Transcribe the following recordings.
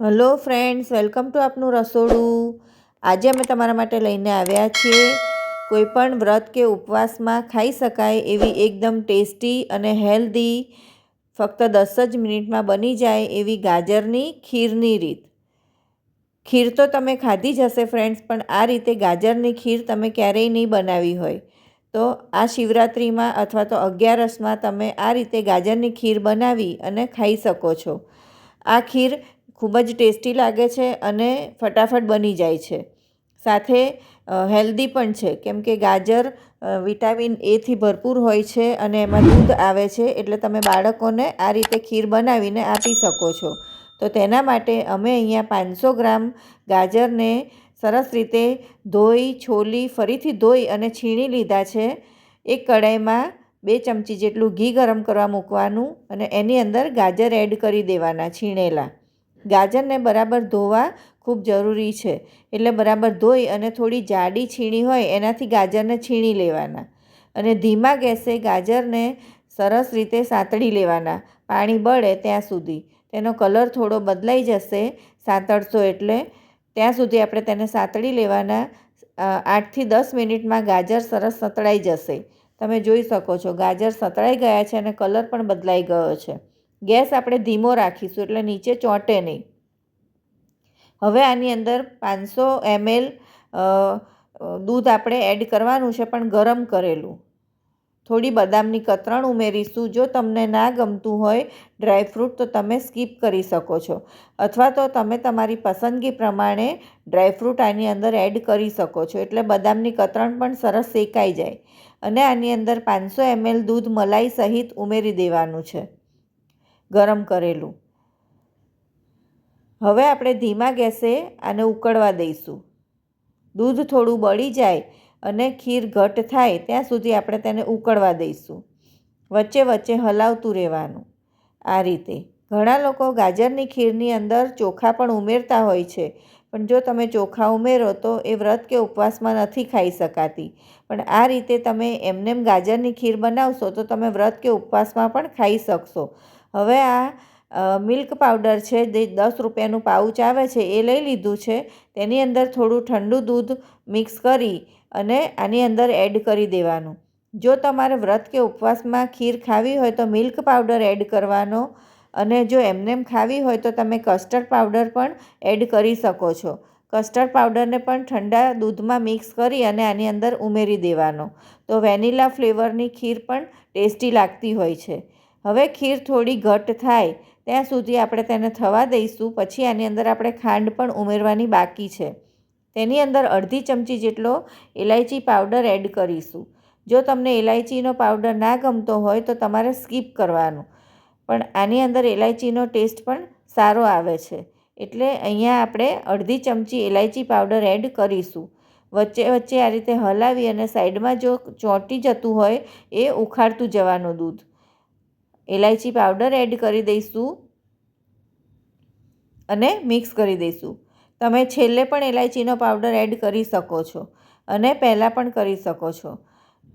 Hello friends, welcome to આપનું રસોડું. આજે અમે તમારા માટે લઈને આવ્યા છીએ. કોઈપણ વ્રત કે ઉપવાસમાં ખાઈ શકાય એવી એકદમ ટેસ્ટી અને હેલ્ધી, ફક્ત દસ જ મિનિટમાં બની જાય એવી ગાજરની ખીરની રીત. ખીર તો તમે ખાધી જ હશે ફ્રેન્ડ્સ, પણ આ રીતે ગાજરની ખીર તમે ક્યારેય નહીં બનાવી હોય. તો આ શિવરાત્રિમાં અથવા તો અગિયારસમાં તમે આ રીતે ગાજરની ખીર બનાવી અને ખાઈ શકો છો. આ ખીર ખૂબ જ ટેસ્ટી લાગે છે અને ફટાફટ બની જાય છે. સાથે હેલ્ધી પણ છે. કેમ કે ગાજર વિટામિન એથી ભરપૂર હોય છે અને એમાં દૂધ આવે છે એટલે તમે બાળકોને આ રીતે ખીર બનાવીને આપી શકો છો. તો તેના માટે અમે અહીંયા પાંચસો ગ્રામ ગાજરને સરસ રીતે ધોઈ, છોલી, ફરીથી ધોઈ અને છીણી લીધા છે. એક કઢાઈમાં બે ચમચી જેટલું ઘી ગરમ કરવા મૂકવાનું અને એની અંદર ગાજર એડ કરી દેવાના છીણેલા. ગાજરને બરાબર ધોવા ખૂબ જરૂરી છે. એટલે બરાબર ધોઈ અને થોડી જાડી છીણી હોય એનાથી ગાજરને છીણી લેવાના. અને ધીમા ગેસે ગાજરને સરસ રીતે સાંતળી લેવાના. પાણી બળે ત્યાં સુધી. તેનો કલર થોડો બદલાઈ જશે સાંતળશો એટલે ત્યાં સુધી આપણે તેને સાંતળી લેવાના. આઠથી દસ મિનિટમાં ગાજર સરસ સતળાઈ જશે. તમે જોઈ શકો છો ગાજર સતળાઈ ગયા છે અને કલર પણ બદલાઈ ગયો છે. ગેસ આપણે ધીમો રાખીશું એટલે નીચે ચોંટે નહીં. હવે આની અંદર પાંચસો એમએલ દૂધ આપણે એડ કરવાનું છે પણ ગરમ કરેલું. થોડી બદામની કતરણ ઉમેરીશું. જો તમને ના ગમતું હોય ડ્રાયફ્રૂટ તો તમે સ્કીપ કરી શકો છો. અથવા તો તમે તમારી પસંદગી પ્રમાણે ડ્રાયફ્રૂટ આની અંદર એડ કરી શકો છો. એટલે બદામની કતરણ પણ સરસ શેકાઈ જાય. અને આની અંદર પાંચસો એમએલ દૂધ મલાઈ સહિત ઉમેરી દેવાનું છે. ગરમ કરેલું. હવે આપણે ધીમા ગેસે આને ઉકળવા દઈશું. દૂધ થોડું બળી જાય અને ખીર ઘટ થાય ત્યાં સુધી આપણે તેને ઉકળવા દઈશું. વચ્ચે વચ્ચે હલાવતું રહેવાનું. આ રીતે. ઘણા લોકો ગાજરની ખીરની અંદર ચોખા પણ ઉમેરતા હોય છે. પણ જો તમે ચોખા ઉમેરો તો એ વ્રત કે ઉપવાસમાં નથી ખાઈ શકાતી. પણ આ રીતે તમે એમનેમ ગાજરની ખીર બનાવશો તો તમે વ્રત કે ઉપવાસમાં પણ ખાઈ શકશો. હવે આ મિલ્ક પાવડર છે, જે દસ રૂપિયાનું પાઉચ આવે છે, એ લઈ લીધું છે. તેની અંદર થોડું ઠંડુ દૂધ મિક્સ કરી અને આની અંદર એડ કરી દેવાનું. જો તમારે વ્રત કે ઉપવાસમાં ખીર ખાવી હોય તો મિલ્ક પાવડર એડ કરવાનો અને જો એમનેમ ખાવી હોય તો તમે કસ્ટર્ડ પાવડર પણ એડ કરી શકો છો. કસ્ટર્ડ પાવડરને પણ ઠંડા દૂધમાં મિક્સ કરી અને આની અંદર ઉમેરી દેવાનો. તો વેનીલા ફ્લેવરની ખીર પણ ટેસ્ટી લાગતી હોય છે. હવે ખીર થોડી ઘટ થાય, ત્યાં સુધી આપણે તેને થવા દઈશું, પછી આની અંદર આપણે ખાંડ પણ ઉમેરવાની બાકી છે. તેની અંદર અડધી ચમચી જેટલો ઇલાયચી પાવડર એડ કરીશું. જો તમને ઇલાયચીનો પાવડર ના ગમતો હોય તો તમારે સ્કીપ કરવાનું. પણ આની અંદર ઇલાયચીનો ટેસ્ટ પણ સારો આવે છે. એટલે અહીંયા આપણે અડધી ચમચી ઇલાયચી પાવડર એડ કરીશું. વચ્ચે વચ્ચે આ રીતે હલાવી અને સાઈડમાં જો ચોંટી જતું હોય, એ ઉખાડતું જવાનું દૂધ. ઇલાયચી પાવડર એડ કરી દઈશું અને મિક્સ કરી દઈશું. તમે છેલ્લે પણ એલાયચીનો પાવડર એડ કરી શકો છો અને પહેલાં પણ કરી શકો છો.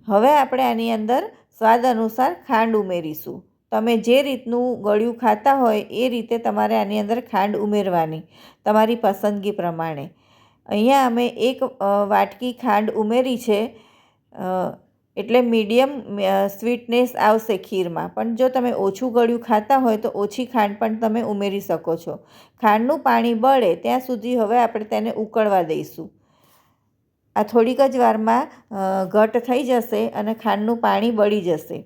હવે આપણે આની અંદર સ્વાદ અનુસાર ખાંડ ઉમેરીશું. તમે જે રીતનું ગળ્યું ખાતા હોય એ રીતે તમારે આની અંદર ખાંડ ઉમેરવાની તમારી પસંદગી પ્રમાણે. અહીંયા અમે એક વાટકી ખાંડ ઉમેરી છે. એટલે મીડિયમ સ્વીટનેસ આવશે ખીરમાં. પણ જો તમે ઓછું ગળ્યું ખાતા હોય તો ઓછી ખાંડ પણ તમે ઉમેરી શકો છો. ખાંડનું પાણી બળે ત્યાં સુધી હવે આપણે તેને ઉકળવા દઈશું. આ થોડીક જ વારમાં ઘટ થઈ જશે અને ખાંડનું પાણી બળી જશે.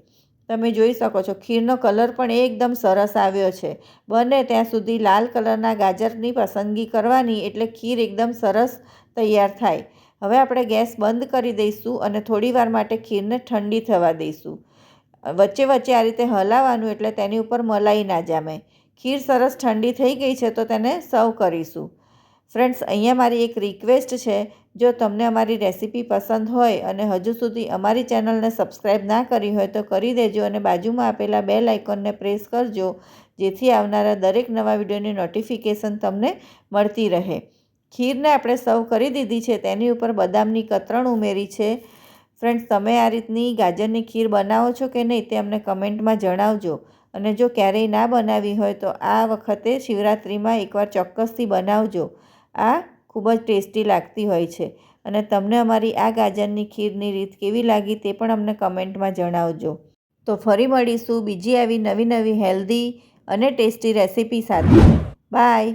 તમે જોઈ શકો છો, ખીરનો કલર પણ એકદમ સરસ આવ્યો છે. બને ત્યાં સુધી લાલ કલરના ગાજરની પસંદગી કરવાની એટલે ખીર એકદમ સરસ તૈયાર થાય. હવે આપણે ગેસ બંધ કરી દઈશું અને થોડીવાર માટે ખીરને ઠંડી થવા દઈશું. વચ્ચે વચ્ચે આ રીતે હલાવવાનું એટલે તેની ઉપર મલાઈ ના જામે. ખીર સરસ ઠંડી થઈ ગઈ છે તો તેને સર્વ કરીશું. ફ્રેન્ડ્સ, અહીંયા મારી એક રિક્વેસ્ટ છે. જો તમને અમારી રેસીપી પસંદ હોય અને હજુ સુધી અમારી ચેનલને સબસ્ક્રાઈબ ના કરી હોય તો કરી દેજો અને બાજુમાં આપેલા બે લાઇકોનને પ્રેસ કરજો. જેથી આવનારા દરેક નવા વિડીયોની નોટિફિકેશન તમને મળતી રહે. ખીરને આપણે સર્વ કરી દીધી છે, તેની ઉપર બદામની કતરણ ઉમેરી છે. ફ્રેન્ડ્સ, તમે આ રીતની ગાજરની ખીર બનાવો છો કે નહીં તે અમને કમેન્ટમાં જણાવજો. અને જો ક્યારેય ના બનાવી હોય તો આ વખતે શિવરાત્રિમાં એકવાર ચોક્કસથી બનાવજો. આ ખૂબ જ ટેસ્ટી લાગતી હોય છે. અને તમને અમારી આ ગાજરની ખીરની રીત કેવી લાગી તે પણ અમને કમેન્ટમાં જણાવજો. તો ફરી મળીશું બીજી આવી નવી નવી હેલ્ધી અને ટેસ્ટી રેસીપી સાથે. બાય.